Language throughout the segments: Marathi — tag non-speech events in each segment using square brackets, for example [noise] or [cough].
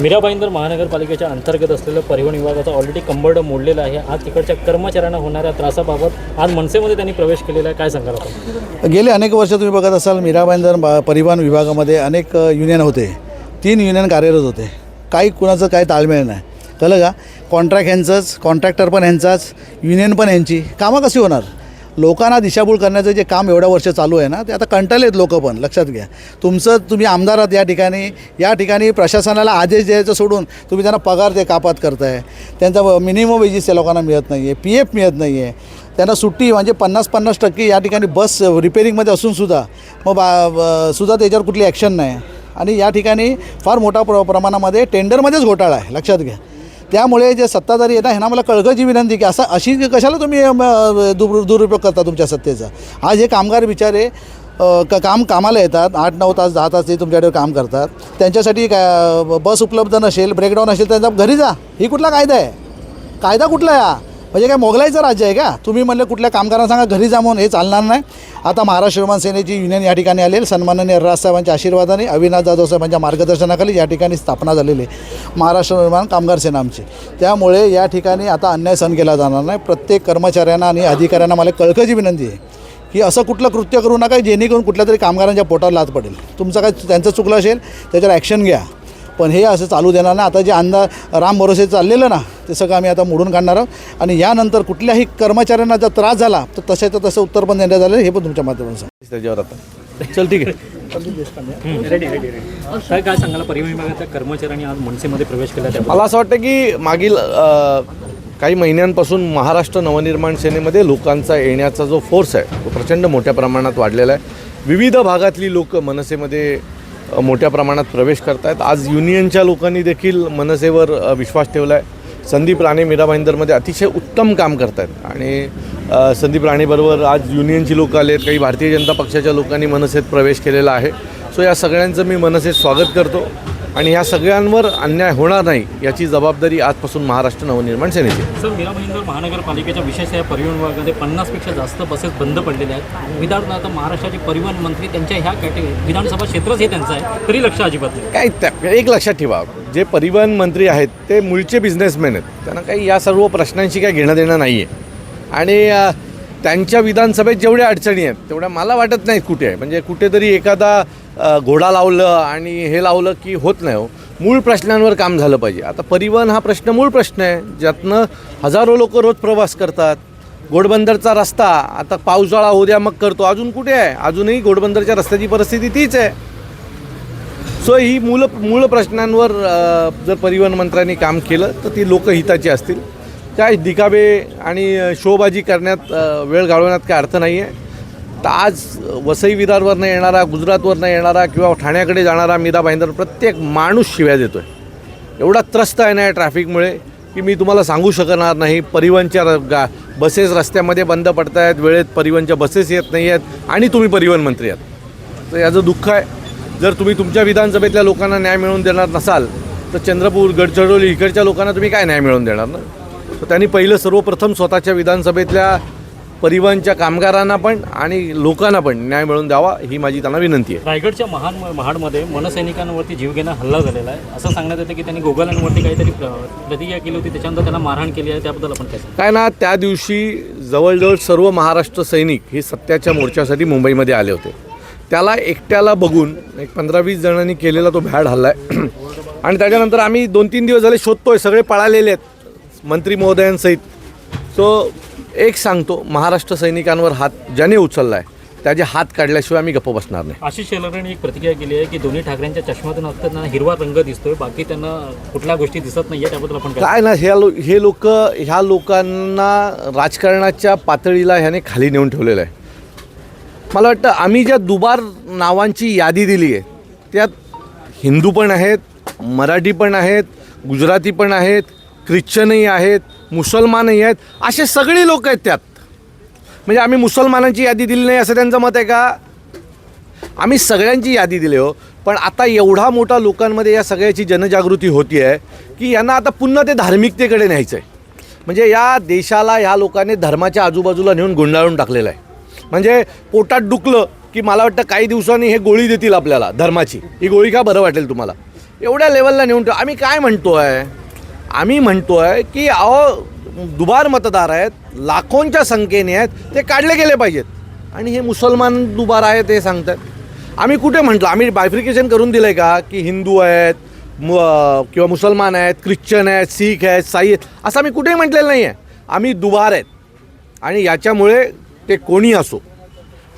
मीराबाईंदर महानगरपालिकेच्या अंतर्गत असलेलं परिवहन विभागाचा ऑलरेडी कंबर्ड मोडलेला आहे. आज तिकडच्या कर्मचाऱ्यांना होणाऱ्या त्रासाबाबत आज मनसेमध्ये त्यांनी प्रवेश केलेला आहे. काय सांगाल आपण? गेले अनेक वर्ष तुम्ही बघत असाल मीराबाईंदर बा- परिवहन विभागामध्ये अनेक युनियन होते. तीन युनियन कार्यरत होते. काही कुणाचं काही ताळमेळ नाही. कळलं का? कॉन्ट्रॅक्ट ह्यांचंच कॉन्ट्रॅक्टर पण ह्यांचाच युनियन पण ह्यांची. कामं कशी होणार? लोकांना दिशाभूल करण्याचं जे काम एवढ्या वर्ष चालू आहे ना ते आता कंटाळलेत लोक पण लक्षात घ्या. तुमचं तुम्ही आमदार आहात या ठिकाणी या ठिकाणी प्रशासनाला आदेश द्यायचं सोडून तुम्ही त्यांना पगार ते कापात करताय. त्यांचा मिनिमम वेजेस त्या लोकांना मिळत नाही आहे पी एफ मिळत नाही आहे त्यांना सुट्टी म्हणजे पन्नास पन्नास टक्के या ठिकाणी बस रिपेरिंगमध्ये असूनसुद्धा मग बा सुद्धा त्याच्यावर कुठली ॲक्शन नाही. आणि या ठिकाणी फार मोठ्या प्र प्रमाणामध्ये टेंडरमध्येच घोटाळा आहे लक्षात घ्या. त्यामुळे जे सत्ताधारी आहेत ना ह्यांना मला कळकळची विनंती की असं अशी कशाला तुम्ही अम, दुर दुरुपयोग करता तुमच्या सत्तेचा? आज हे कामगार बिचारे का क काम कामाला येतात आठ नऊ तास दहा तास ते तुमच्याकडे काम करतात. त्यांच्यासाठी का बस उपलब्ध नसेल ब्रेकडाऊन असेल त्यांचा घरी जा. ही कुठला कायदा आहे? कायदा कुठला आहे म्हणजे काय मोगलाईचं राज्य आहे का? तुम्ही म्हणलं कुठल्या कामगारांना सांगा घरी जा म्हणून हे चालणार नाही. आता महाराष्ट्र निर्माण सेनेची युनियन या ठिकाणी आलेली सन्माननीय राज साहेबांच्या आशीर्वादाने अविनाश जाधव साहेबांच्या मार्गदर्शनाखाली या ठिकाणी स्थापना झालेली आहे. महाराष्ट्र निर्माण कामगार सेना आमची. त्यामुळे या ठिकाणी आता अन्याय सहन केला जाणार नाही. प्रत्येक कर्मचाऱ्यांना आणि अधिकाऱ्यांना मला कळकळची विनंती आहे की असं कुठलं कृत्य करू नका जेणेकरून कुठल्या तरी कामगारांच्या पोटावर लाद पडेल. तुमचं काय त्यांचं चुकलं असेल त्याच्यावर ॲक्शन घ्या. पण हे असं चालू देणार नाही आता जे अंदा राम भरोसे चाललेलं ना ते सगळं आम्ही आता मोडून काढणार आहोत. आणि यानंतर कुठल्याही कर्मचाऱ्यांना जर त्रास झाला तर तशाचं तसं उत्तर पण देण्यात आलं हे पण तुमच्या माध्यमातून सांग. त्याच्यावर आता. चल ठीक आहे. रेडी रेडी रेडी काय सांगाल? परिवहन विभागाच्या कर्मचाऱ्यांनी आज मनसेमध्ये प्रवेश केला त्या मला असं वाटतं की मागील काही महिन्यांपासून महाराष्ट्र नवनिर्माण सेनेमध्ये लोकांचा येण्याचा जो फोर्स आहे तो प्रचंड मोठ्या प्रमाणात वाढलेला आहे. विविध भागातली लोक मनसेमध्ये मोठ्या प्रमाणात प्रवेश करत आहेत आज युनियनच्या लोकांनी देखील मनसेवर विश्वास ठेवला आहे संदीप राणे मीरा भाईंदरमध्ये अतिशय उत्तम काम करत आहेत आणि संदीप राणेबरोबर आज युनियनची लोकं आले आहेत काही भारतीय जनता पक्षाच्या लोकांनी मनसेत प्रवेश केलेला आहे. सो या सगळ्यांचं मी मनसेत स्वागत करतो. आणि ह्या सगळ्यांवर अन्याय होणार नाही याची जबाबदारी आजपासून महाराष्ट्र नवनिर्माण सेनेची. सर मीरा भाईंदर महानगरपालिकेच्या विशेष या परिवहन विभागामध्ये पन्नासपेक्षा जास्त बसेस बंद पडलेल्या आहेत. विधान आता महाराष्ट्राचे परिवहन मंत्री त्यांच्या ह्या कॅटेगरी विधानसभा क्षेत्रच हे त्यांचं आहे तरी लक्ष अजिबात नाही. काय त्या एक लक्षात ठेवा. जे परिवहन मंत्री आहेत ते मूळचे बिझनेसमॅन आहेत. त्यांना काही या सर्व प्रश्नांशी काही घेणं देणं नाही आहे आणि त्यांच्या विधानसभेत जेवढ्या अडचणी आहेत तेवढ्या मला वाटत नाहीत कुठे आहे. म्हणजे कुठेतरी एखादा घोडा लावलं आणि हे लावलं की होत नाही हो. मूळ प्रश्नांवर काम झालं पाहिजे. आता परिवहन हा प्रश्न मूळ प्रश्न आहे. ज्यातनं हजारो लोक रोज प्रवास करतात. घोडबंदरचा रस्ता आता पावसाळा होऊ द्या मग करतो. अजून कुठे आहे? अजूनही घोडबंदरच्या रस्त्याची परिस्थिती तीच आहे. सो ही मूळ मूळ प्रश्नांवर जर परिवहन मंत्र्यांनी काम केलं तर ती लोकहिताची असतील. काय दिकाबे आणि शोबाजी करण्यात वेळ घालवण्यात काय अर्थ नाही आहे तर आज वसई विरारवरनं येणारा गुजरातवरनं येणारा किंवा ठाण्याकडे जाणारा मीरा भाईंदर प्रत्येक माणूस शिव्या देतो आहे एवढा त्रस्त आहे ना या ट्रॅफिकमुळे की मी तुम्हाला सांगू शकणार नाही. परिवहनच्या र- गा बसेस रस्त्यामध्ये बंद पडत आहेत वेळेत परिवहनच्या बसेस येत नाही आहेत आणि तुम्ही परिवहन मंत्री आहात. तर याचं दुःख आहे. जर तुम्ही तुमच्या विधानसभेतल्या लोकांना न्याय मिळवून देणार नसाल तर चंद्रपूर गडचिरोली इकडच्या लोकांना तुम्ही काय न्याय मिळवून देणार ना? तर त्यांनी पहिलं सर्वप्रथम स्वतःच्या विधानसभेतल्या परिवहनच्या कामगारांना पण आणि लोकांना पण न्याय मिळवून द्यावा ही माझी त्यांना विनंती आहे. रायगडच्या महाड महाडमध्ये मनसैनिकांवरती जीवघेणा हल्ला झालेला आहे. असं सांगण्यात येतं की त्यांनी गोगलांवरती काहीतरी प्र- प्रतिक्रिया केली होती. त्याच्यानंतर त्यांना मारहाण केली आहे. त्याबद्दल आपण काय? काय ना त्या दिवशी जवळजवळ सर्व महाराष्ट्र सैनिक हे सत्याच्या मोर्चासाठी मुंबईमध्ये आले होते. त्याला एकट्याला बघून एक पंधरा वीस जणांनी केलेला तो भॅड हल्ला आहे. [clears throat] आणि त्याच्यानंतर आम्ही दोन तीन दिवस झाले शोधतोय. सगळे पळालेले आहेत. मंत्री महोदयांसहित. सो एक सांगतो महाराष्ट्र सैनिकांवर हात ज्याने उचलला आहे त्याचे हात काढल्याशिवाय आम्ही गप्प बसणार नाही. आशिष शेलारांनी एक प्रतिक्रिया केली आहे की दोन्ही ठाकरेंच्या चष्म्यातून असताना हिरवा रंग दिसतोय बाकी त्यांना कुठल्या गोष्टी दिसत नाहीये त्याबद्दल आपण काय? काय ना ह्या लो हे लोक ह्या लोकांना राजकारणाच्या पातळीला ह्याने खाली नेऊन ठेवलेलं आहे. मला वाटतं आम्ही ज्या दुबार नावांची यादी दिली आहे त्यात हिंदू पण आहेत मराठी पण आहेत गुजराती पण आहेत ख्रिश्चनही आहेत मुसलमानही आहेत असे सगळे लोक आहेत त्यात. म्हणजे आम्ही मुसलमानांची यादी दिली नाही असं त्यांचं मत आहे का? आम्ही सगळ्यांची यादी दिली हो. पण आता एवढा मोठा लोकांमध्ये या सगळ्याची जनजागृती होती आहे की यांना आता पुन्हा ते धार्मिकतेकडे न्यायचं आहे म्हणजे या देशाला ह्या लोकांनी धर्माच्या आजूबाजूला नेऊन गुंडाळून टाकलेलं आहे. म्हणजे पोटात डुकलं की मला वाटतं काही दिवसांनी हे गोळी देतील आपल्याला धर्माची. ही गोळी का बरं वाटेल तुम्हाला? एवढ्या लेवलला नेऊन ठेव. आम्ही काय म्हणतो आहे आम्ही म्हणतो आहे की अहो दुबार मतदार आहेत लाखोंच्या संख्येने आहेत ते काढले गेले पाहिजेत. आणि हे मुसलमान दुबार आहेत ते सांगतात. आम्ही कुठे म्हटलं आम्ही बायफ्रिकेशन करून दिलं आहे का? की हिंदू आहेत मु किंवा मुसलमान आहेत ख्रिश्चन आहेत सीख आहेत साई आहेत असं आम्ही कुठेही म्हटलेलं नाही आहे आम्ही दुबार आहेत. आणि याच्यामुळे ते कोणी असो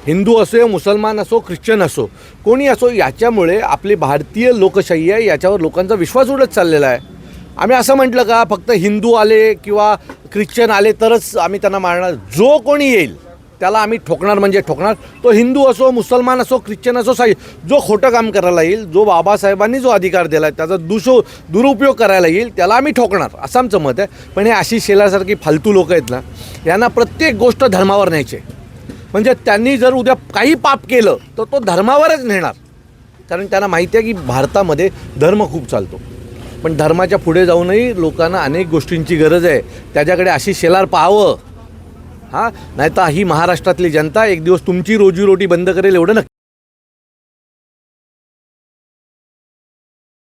हिंदू असो मुसलमान असो ख्रिश्चन असो कोणी असो याच्यामुळे आपली भारतीय लोकशाही आहे याच्यावर लोकांचा विश्वास उडत चाललेला आहे. आम्ही असं म्हटलं का फक्त हिंदू आले किंवा ख्रिश्चन आले तरच आम्ही त्यांना मारणार. जो कोणी येईल त्याला आम्ही ठोकणार म्हणजे ठोकणार. तो हिंदू असो मुसलमान असो ख्रिश्चन असो साई जो खोटं काम करायला येईल जो बाबासाहेबांनी जो अधिकार दिला आहे त्याचा दुसो दुरुपयोग करायला येईल त्याला आम्ही ठोकणार. असं आमचं मत आहे. पण हे अशी शेलासारखी फालतू लोक आहेत ना यांना प्रत्येक गोष्ट धर्मावर न्यायची म्हणजे त्यांनी जर उद्या काही पाप केलं तर तो धर्मावरच नेणार. कारण त्यांना माहिती आहे की भारतामध्ये धर्म खूप चालतो. पण धर्माच्या पुढे जाऊनही लोकांना अनेक गोष्टींची गरज आहे. त्याच्याकडे अशी शेलार पाहावं. हां? नाही तर ही महाराष्ट्रातली जनता एक दिवस तुमची रोजीरोटी बंद करेल एवढं नक्की.